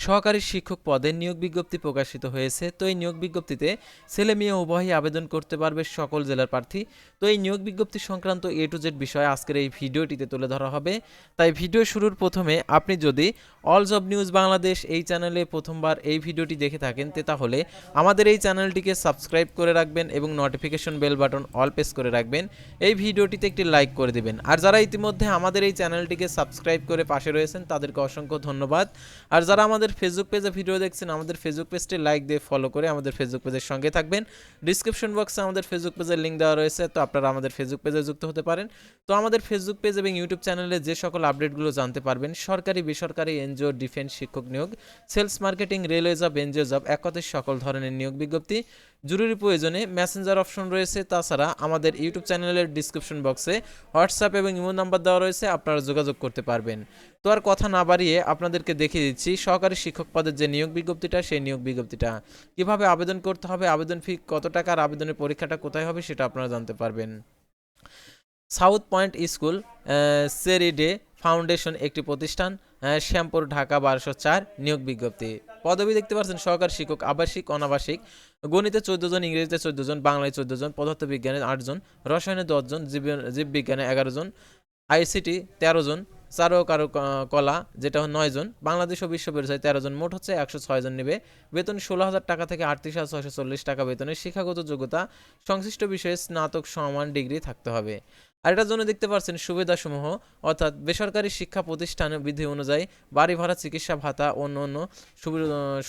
সহকারী শিক্ষক পদে নিয়োগ বিজ্ঞপ্তি প্রকাশিত হয়েছে। তো এই নিয়োগ বিজ্ঞপ্তিতে ছেলে মেয়ে উভয়ই আবেদন করতে পারবে সকল জেলার প্রার্থী। তো এই নিয়োগ বিজ্ঞপ্তি সংক্রান্ত এ টু জেড বিষয় আজকের এই ভিডিওটিতে তুলে ধরা হবে। তাই ভিডিও শুরুর প্রথমে আপনি যদি অল জব নিউজ বাংলাদেশ এই চ্যানেলে প্রথমবার এই ভিডিওটি দেখে থাকেন, তে তাহলে আমাদের এই চ্যানেলটিকে সাবস্ক্রাইব করে রাখবেন এবং notification bell button all press করে রাখবেন। এই ভিডিওটিতে একটি লাইক করে দিবেন। আর যারা ইতিমধ্যে আমাদের এই চ্যানেলটিকে সাবস্ক্রাইব করে পাশে রয়েছেন, তাদেরকে অসংখ্য ধন্যবাদ। আর যারা আমাদের ফেসবুক পেজে ভিডিও দেখছেন, আমাদের ফেসবুক পেজটি লাইক দিয়ে ফলো করে আমাদের ফেসবুক পেজের সঙ্গে থাকবেন। ডিসক্রিপশন বক্সে আমাদের ফেসবুক পেজের লিঙ্ক দেওয়া রয়েছে, তো আপনারা আমাদের ফেসবুক পেজে যুক্ত হতে পারেন। তো আমাদের ফেসবুক পেজ এবং ইউটিউব চ্যানেলে যে সকল আপডেটগুলো জানতে পারবেন, সরকারি, বেসরকারি এনজিও ডিফেন্স শিক্ষক নিয়োগ sales marketing railway job NGO job এক সকল ধরনের নিয়োগ বিজ্ঞপ্তি জরুরি প্রয়োজনে মেসেঞ্জার অপশন রয়েছে। তাছাড়া আমাদের ইউটিউব চ্যানেলের ডিসক্রিপশন বক্সে হোয়াটসঅ্যাপ এবং ইমো নাম্বার দেওয়া রয়েছে, আপনারা যোগাযোগ করতে পারবেন। তো আর কথা না বাড়িয়ে আপনাদেরকে দেখিয়ে দিচ্ছি, সহকারী শিক্ষক পদের যে নিয়োগ বিজ্ঞপ্তিটা, সেই নিয়োগ বিজ্ঞপ্তিটা। কীভাবে আবেদন করতে হবে, আবেদন ফি কত টাকার আবেদনের পরীক্ষাটা কোথায় হবে, সেটা আপনারা জানতে পারবেন। সাউথ পয়েন্ট স্কুল সেরিডে ফাউন্ডেশন একটি প্রতিষ্ঠান শ্যামপুর, ঢাকা, বারোশো চার, নিয়োগ বিজ্ঞপ্তি। পদবি দেখতে পাচ্ছেন সহকারী শিক্ষক, আবাসিক, অনাবাসিক। গণিতে চোদ্দ জন, ইংরেজিতে চোদ্দ জন, বাংলায় চোদ্দ জন, পদার্থবিজ্ঞানে আটজন রসায়নে দশজন জীব, জীববিজ্ঞানে এগারো জন, আইসিটি তেরো জন চারো কারও কলা যেটা নয় জন, বাংলাদেশ ও বিশ্ব পরিচয় তেরো জন, মোট হচ্ছে একশো ছয় জন নেবে। বেতন ষোলো হাজার টাকা থেকে আটত্রিশ হাজার ছয়শো চল্লিশ টাকা বেতনের শিক্ষাগত যোগ্যতা। সংশ্লিষ্ট বিষয়ে স্নাতক সমান ডিগ্রি থাকতে হবে। আর এটার জন্য দেখতে পাচ্ছেন সুবিধাসমূহ, অর্থাৎ বেসরকারি শিক্ষা প্রতিষ্ঠানের বিধি অনুযায়ী বাড়ি ভাড়া, চিকিৎসা ভাতা অন্য অন্য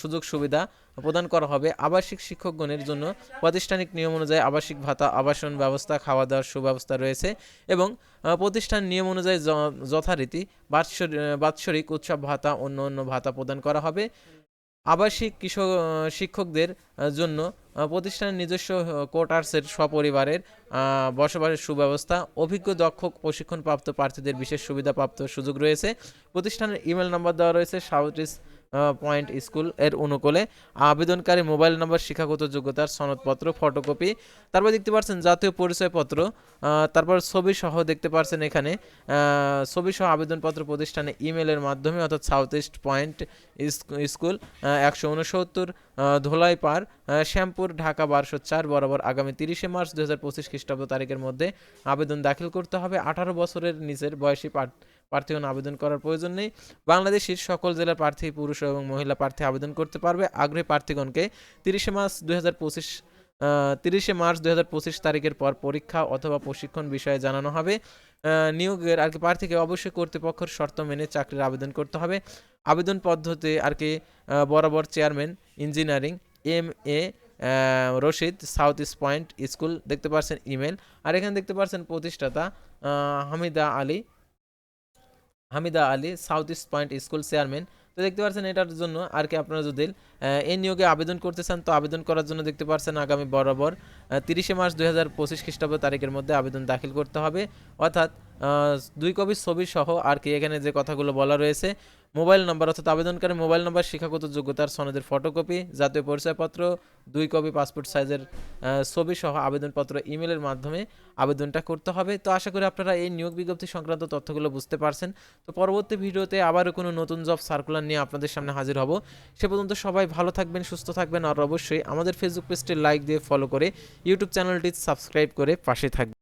সুযোগ সুবিধা প্রদান করা হবে। আবাসিক শিক্ষকগণের জন্য প্রাতিষ্ঠানিক নিয়ম অনুযায়ী আবাসিক ভাতা, আবাসন ব্যবস্থা খাওয়া দাওয়ার সুব্যবস্থা রয়েছে এবং প্রতিষ্ঠান নিয়ম অনুযায়ী যথারীতি বাৎসরিক উৎসব ভাতা, অন্য অন্য ভাতা প্রদান করা হবে। আবাসিক কৃষক শিক্ষকদের জন্য প্রতিষ্ঠানের নিজস্ব কোটার্সের সপরিবারের বসবাসের সুব্যবস্থা, অভিজ্ঞ, দক্ষ, প্রশিক্ষণপ্রাপ্ত প্রার্থীদের বিশেষ সুবিধাপ্রাপ্ত সুযোগ রয়েছে। প্রতিষ্ঠানের ইমেল নম্বর দেওয়া রয়েছে সাউথ ইস্ট পয়েন্ট স্কুলের অনুকূলে আবেদনকারী মোবাইল নম্বর শিক্ষাগত যোগ্যতার সনদপত্র ফটোকপি তারপর দেখতে পাচ্ছেন জাতীয় পরিচয়পত্র তারপর ছবি সহ দেখতে পাচ্ছেন এখানে ছবি সহ আবেদনপত্র প্রতিষ্ঠানে ইমেলের মাধ্যমে, অর্থাৎ সাউথ ইস্ট পয়েন্ট স্কুল একশো উনসত্তর ধোলাই পার শ্যামপুর, ঢাকা বারোশো চার, বরাবর আগামী তিরিশে মার্চ দু হাজার পঁচিশ খ্রিস্টাব্দ তারিখের মধ্যে আবেদন দাখিল করতে হবে। আঠারো বছরের নিচের বয়সী প্রার্থ- প্রার্থীগণ আবেদন করার প্রয়োজন নেই। বাংলাদেশের সকল জেলার প্রার্থী, পুরুষ এবং মহিলা প্রার্থী আবেদন করতে পারবে। আগ্রহী প্রার্থীগণকে তিরিশে মার্চ দুই তিরিশে মার্চ দুই হাজার পঁচিশ তারিখের পর পরীক্ষা অথবা প্রশিক্ষণ বিষয়ে জানানো হবে। নিয়োগের আর কি প্রার্থীকে অবশ্যই কর্তৃপক্ষের শর্ত মেনে চাকরির আবেদন করতে হবে। আবেদন পদ্ধতি আর কি বরাবর chairman, engineering, M A Rashid, south east point school, দেখতে পাচ্ছেন ইমেল। আর এখানে দেখতে পাচ্ছেন প্রতিষ্ঠাতা Hamida Ali. Hamida Ali south east point school chairman তো দেখতে পাচ্ছেন, এটার জন্য আর কি আপনারা যদি এই নিয়োগে আবেদন করতে চান, তো আবেদন করার জন্য দেখতে পাচ্ছেন, আগামী বরাবর তিরিশে মার্চ দুই হাজার পঁচিশ খ্রিস্টাব্দ তারিখের মধ্যে আবেদন দাখিল করতে হবে। অর্থাৎ দুই কপি ছবি সহ আর কি এখানে যে কথাগুলো বলা রয়েছে, মোবাইল নাম্বার অর্থাৎ আবেদনকারী মোবাইল নাম্বার, শিক্ষাগত যোগ্যতার সনদের ফটোকপি জাতীয় পরিচয়পত্র, দুই কপি পাসপোর্ট সাইজের ছবি সহ আবেদনপত্র ইমেলের মাধ্যমে আবেদনটা করতে হবে। তো আশা করি আপনারা এই নিয়োগ বিজ্ঞপ্তি সংক্রান্ত তথ্যগুলো বুঝতে পারছেন। তো পরবর্তী ভিডিওতে আবারও কোনো নতুন জব সার্কুলার নিয়ে আপনাদের সামনে হাজির হব। সে পর্যন্ত সবাই ভালো থাকবেন, সুস্থ থাকবেন, আর অবশ্যই আমাদের ফেসবুক পেজটি লাইক দিয়ে ফলো করে ইউটিউব চ্যানেলটি সাবস্ক্রাইব করে পাশে থাকবেন।